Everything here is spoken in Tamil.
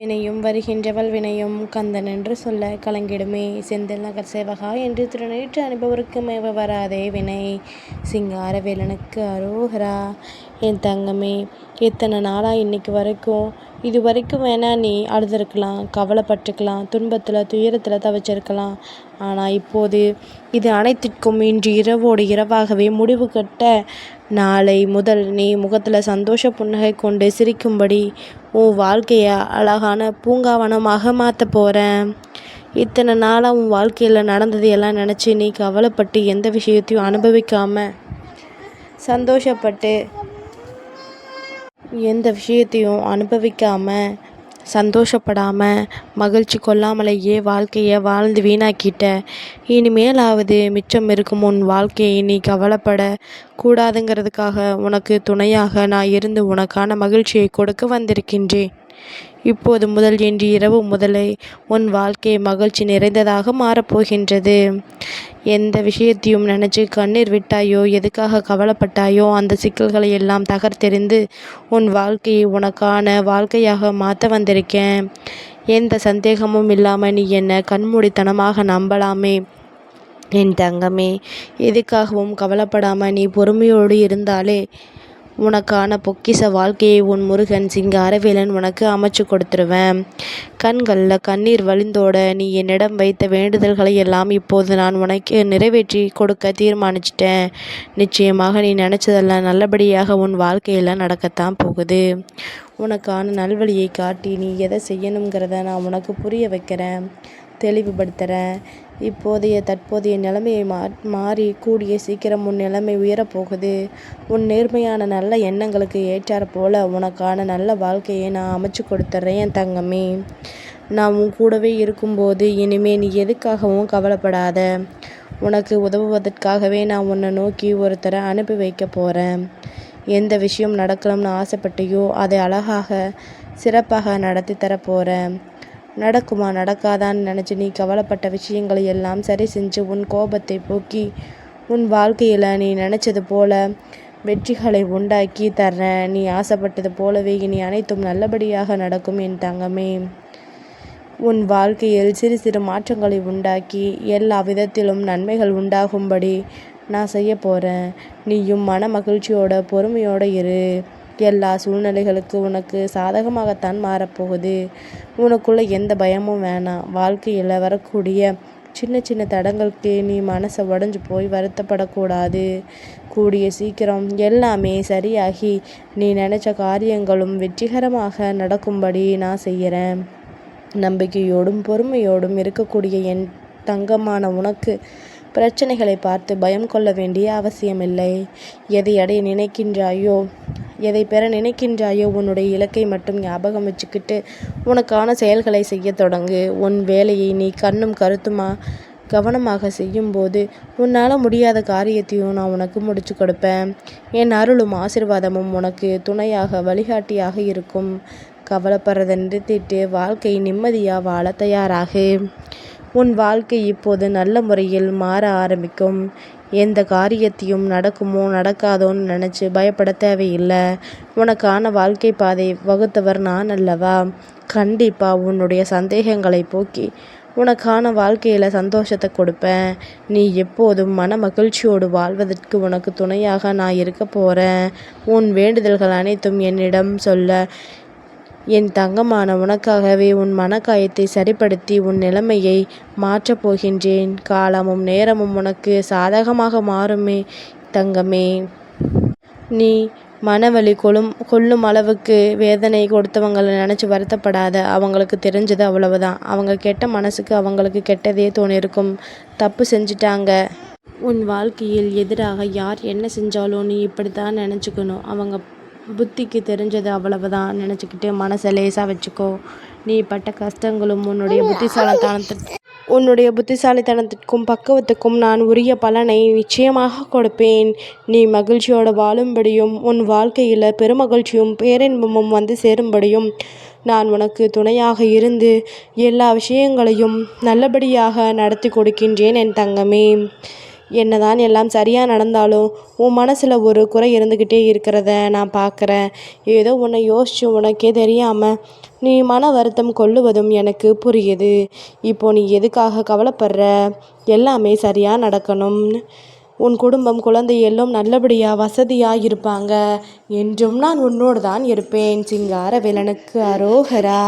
வினையும் வருகின்றவள் வினையும் கந்தன் என்று சொல்ல கலங்கிடுமே. செந்தில் நகர் சேவகா என்று திருநீற்று அனுபவருக்கு மேவ வராதே வினை. சிங்கார வேலனுக்கு அரோகரா. என் தங்கமே எத்தனை நாளாக இன்னைக்கு வரைக்கும்? இது வரைக்கும் வேணா நீ அழுதுருக்கலாம் கவலைப்பட்டுக்கலாம் துன்பத்தில் துயரத்தில் தவிச்சிருக்கலாம். ஆனால் இப்போது இது அனைத்திற்கும் இன்று இரவோடு இரவாகவே முடிவு கட்ட நாளை முதல் நீ முகத்தில் சந்தோஷ புன்னகை கொண்டு சிரிக்கும்படி உன் வாழ்க்கையை அழகான பூங்காவனமாக மாற்ற போகிறேன் இத்தனை நாளாக உன் வாழ்க்கையில் நடந்தது எல்லாம் நினச்சி நீ கவலைப்பட்டு எந்த விஷயத்தையும் அனுபவிக்காமல் சந்தோஷப்பட்டு எந்த விஷயத்தையும் அனுபவிக்காமல் சந்தோஷப்படாமல் மகிழ்ச்சி கொள்ளாமலேயே வாழ்க்கையை வாழ்ந்து வீணாக்கிட்ட. இனிமேலாவது மிச்சம் இருக்கும் உன் வாழ்க்கையை நீ கவலைப்பட கூடாதுங்கிறதுக்காக உனக்கு துணையாக நான் இருந்து உனக்கான மகிழ்ச்சியை கொடுக்க வந்திருக்கின்றேன். இப்போது முதல் இன்று இரவு முதலை உன் வாழ்க்கை மகிழ்ச்சி நிறைந்ததாக மாறப்போகின்றது. எந்த விஷயத்தையும் நினச்சி கண்ணீர் விட்டாயோ எதுக்காக கவலைப்பட்டாயோ அந்த சிக்கல்களை எல்லாம் தகர்த்தெறிந்து உன் வாழ்க்கையை உனக்கான வாழ்க்கையாக மாற்ற வந்திருக்கேன். எந்த சந்தேகமும் இல்லாமல் நீ என்னை கண்மூடித்தனமாக நம்பலாமே. என் தங்கமே எதுக்காகவும் கவலைப்படாமல் நீ பொறுமையோடு இருந்தாலே உனக்கான பொக்கிஷ வாழ்க்கையை உன் முருகன் சிங்க அரவேலன் உனக்கு அமைச்சு கொடுத்துருவேன். கண்களில் கண்ணீர் வழிந்தோட நீ என்னிடம் வைத்த வேண்டுதல்களை எல்லாம் இப்போது நான் உனக்கு நிறைவேற்றி கொடுக்க தீர்மானிச்சிட்டேன். நிச்சயமாக நீ நினச்சதெல்லாம் நல்லபடியாக உன் வாழ்க்கையில் நடக்கத்தான் போகுது. உனக்கான நல்வழியை காட்டி நீ எதை செய்யணுங்கிறத நான் உனக்கு புரிய வைக்கிறேன். தெளிவுபடுத்துகிறேன் இப்போதைய தற்போதைய நிலைமையை மா மாறி கூடிய சீக்கிரம் உன் நிலைமை உயரப்போகுது. உன் நேர்மையான நல்ல எண்ணங்களுக்கு ஏற்றாற் போல உனக்கான நல்ல வாழ்க்கையை நான் அமைச்சு கொடுத்துட்றேன் என் தங்கமே. நான் உன் கூடவே இருக்கும்போது இனிமே நீ எதுக்காகவும் கவலைப்படாத. உனக்கு உதவுவதற்காகவே நான் உன்னை நோக்கி ஒருத்தரை அனுப்பி வைக்க போகிறேன் எந்த விஷயம் நடக்கணும்னு ஆசைப்பட்டியோ அதை அழகாக சிறப்பாக நடத்தி தரப்போகிறேன் நடக்குமா நடக்காதான்னு நினச்சி நீ கவலைப்பட்ட விஷயங்களை எல்லாம் சரி செஞ்சு உன் கோபத்தை போக்கி உன் வாழ்க்கையில் நீ நினச்சது போல வெற்றிகளை உண்டாக்கி தர்றேன். நீ ஆசைப்பட்டது போலவே இனி அனைத்தும் நல்லபடியாக நடக்கும் என் தங்கமே. உன் வாழ்க்கையில் சிறு சிறு மாற்றங்களை உண்டாக்கி எல்லா விதத்திலும் நன்மைகள் உண்டாகும்படி நான் செய்ய போகிறேன் நீயும் மன மகிழ்ச்சியோட பொறுமையோடு இரு. எல்லா சூழ்நிலைகளுக்கு உனக்கு சாதகமாகத்தான் மாறப்போகுது. உனக்குள்ள எந்த பயமும் வேணாம். வாழ்க்கையில் வரக்கூடிய சின்ன சின்ன தடங்களுக்கு நீ மனசை உடஞ்சி போய் வருத்தப்படக்கூடாது. கூடிய சீக்கிரம் எல்லாமே சரியாகி நீ நினச்ச காரியங்களும் வெற்றிகரமாக நடக்கும்படி நான் செய்கிறேன் நம்பிக்கையோடும் பொறுமையோடும் இருக்கக்கூடிய என் தங்கமான உனக்கு பிரச்சனைகளை பார்த்து பயம் கொள்ள வேண்டிய அவசியமில்லை. எதை அடைய நினைக்கின்றாயோ எதை பெற நினைக்கின்றாயோ உன்னுடைய இலக்கை மட்டும் ஞாபகம் வச்சுக்கிட்டு உனக்கான செயல்களை செய்ய தொடங்கு. உன் வேலையை நீ கண்ணும் கருத்துமா கவனமாக செய்யும்போது உன்னால் முடியாத காரியத்தையும் நான் உனக்கு முடிச்சு கொடுப்பேன். என் அருளும் ஆசிர்வாதமும் உனக்கு துணையாக வழிகாட்டியாக இருக்கும். கவலைப்படுறதை நிறுத்திட்டு வாழ்க்கை நிம்மதியாக வாழ தயாராகு. உன் வாழ்க்கை இப்போது நல்ல முறையில் மாற ஆரம்பிக்கும். எந்த காரியத்தையும் நடக்குமோ நடக்காதோன்னு நினச்சி பயப்பட தேவையில்லை. உனக்கான வாழ்க்கை பாதை வகுத்தவர் நான் அல்லவா? கண்டிப்பாக உன்னுடைய சந்தேகங்களை போக்கி உனக்கான வாழ்க்கையில் சந்தோஷத்தை கொடுப்பேன். நீ எப்போதும் மன மகிழ்ச்சியோடு வாழ்வதற்கு உனக்கு துணையாக நான் இருக்க போகிறேன் உன் வேண்டுதல்கள் அனைத்தும் என்னிடம் சொல்ல என் தங்கமான உனக்காகவே உன் மனக்காயத்தை சரிப்படுத்தி உன் நிலைமையை மாற்றப் போகின்றேன். காலமும் நேரமும் உனக்கு சாதகமாக மாறுமே தங்கமே. நீ மனவலி கொள்ளும் கொள்ளும் அளவுக்கு வேதனை கொடுத்தவங்களை நினச்சி வருத்தப்படாத. அவங்களுக்கு தெரிஞ்சது அவ்வளவுதான். அவங்க கெட்ட மனசுக்கு அவங்களுக்கு கெட்டதே தோணிருக்கும். தப்பு செஞ்சிட்டாங்க. உன் வாழ்க்கையில் எதிராக யார் என்ன செஞ்சாலும் நீ இப்படி தான் நினச்சிக்கணும். அவங்க புத்திக்கு தெரிஞ்சது அவ்வளவுதான். நினச்சிக்கிட்டு மனசை லேசாக வச்சுக்கோ. நீ பட்ட கஷ்டங்களும் உன்னுடைய புத்திசாலித்தனத்திற்கு உன்னுடைய புத்திசாலித்தனத்திற்கும் பக்குவத்துக்கும் நான் உரிய பலனை நிச்சயமாக கொடுப்பேன். நீ மகிழ்ச்சியோடு வாழும்படியும் உன் வாழ்க்கையில் பெருமகிழ்ச்சியும் பேரின்பமும் வந்து சேரும்படியும் நான் உனக்கு துணையாக இருந்து எல்லா விஷயங்களையும் நல்லபடியாக நடத்தி கொடுக்கின்றேன் என் தங்கமே. என்னதான் எல்லாம் சரியாக நடந்தாலும் உன் மனசில் ஒரு குறை இருந்துக்கிட்டே இருக்கிறத நான் பார்க்குறேன் ஏதோ உன்னை யோசித்து உனக்கே தெரியாமல் நீ மன வருத்தம் கொள்ளுவதும் எனக்கு புரியுது. இப்போ நீ எதுக்காக கவலைப்படுற? எல்லாமே சரியாக நடக்கணும் உன் குடும்பம் குழந்தை எல்லாம் நல்லபடியாக வசதியாக இருப்பாங்க. என்றும் நான் உன்னோடு தான் இருப்பேன் சிங்கார வேலனுக்கு அரோகரா.